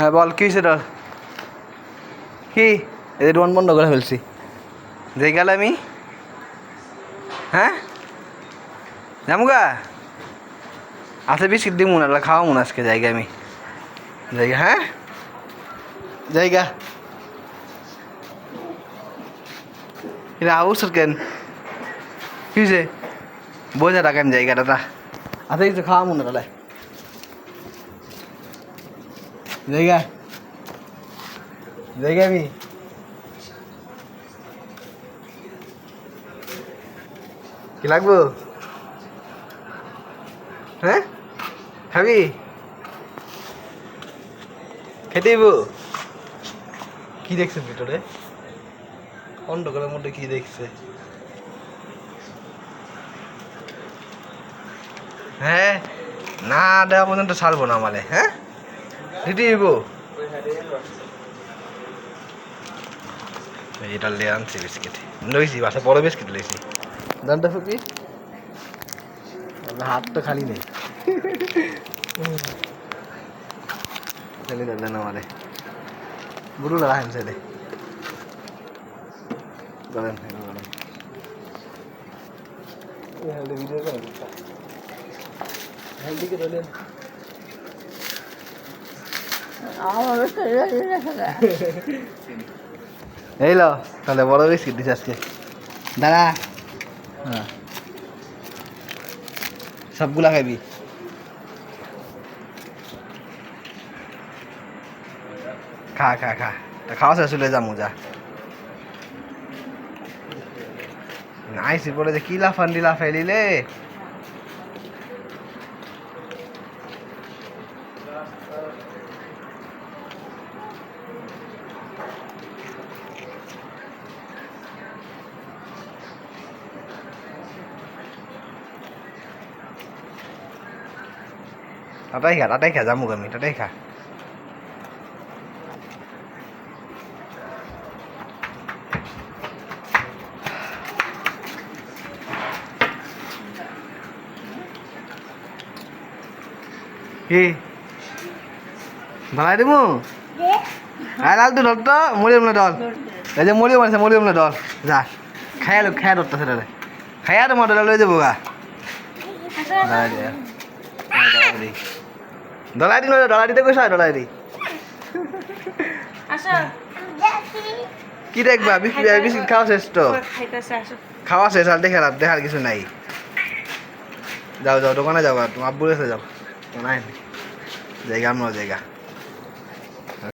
হ্যাঁ বল, কি তোর? কি? এদের ডোন বন্ধ করে ফেলছি। যে গেল আমি। হ্যাঁ? জামুগা আচ্ছা বিস্কিট দিব না খাওয়া মনে আজকে, জায়গা আমি। জায়গা হ্যাঁ? জায়গা। এটা আউস কেন? কি হয়েছে? বোঝা রাখেন জায়গাটা আচ্ছা কিছু খাওয়া মনে তাহলে। জায়গা। জায়গা আমি। কি লাগবো? হ্যাঁ? খাবি? খেতে কি দেখছেন ভিতরে? অন্ধকারের মধ্যে কি দেখছে? হ্যাঁ? না দেওয়া পর্যন্ত ছাড়বো না আমালে হ্যাঁ? দিদি দিব। এটা লিয়ে আনছি বিস্কিট। লইছি বাসা বড় বিস্কিট লইছি। দানটা ফুপি আমার হাত তো খালি নেই। চলে গেলেন আমারে। গুরু না রাখেন ছেলে করেন করেন ভিডিও করেন হেলদিকে ধরলেন। এই লো তাহলে বড় বিস্কিট দিস আজকে। দাঁড়া। হ্যাঁ। সবগুলা খাবি খা খা খা। তা খাওয়া শেষ চলে যা। মজা নাইসি পরে যে কি লাফান্ডি লাফাইলিলে তাতেই খা তাতেই খা যামো আমি তাতেই খা। কি? ভালাই দিমু? আই লাল তো ডল তো মরিয়ম না ডল এই যে মরিয়ম আছে মরিয়ম না ডল যা খাইয়া লো খাইয়া ডরটা সেটা খাইয়া তো মডেল লই যাব গা ডলাই দি নয় ডলাই দিতে কৈছা ডলাই দি। কি দেখবা বিস্কিট বিস্কিট খাওয়া শেষ তো। খাওয়া শেষ আর দেখে দেখার কিছু নাই। যাও যাও দোকানে যাও তোমার আব্বুর কাছে যাও নাই জায়গা আমরা জায়গা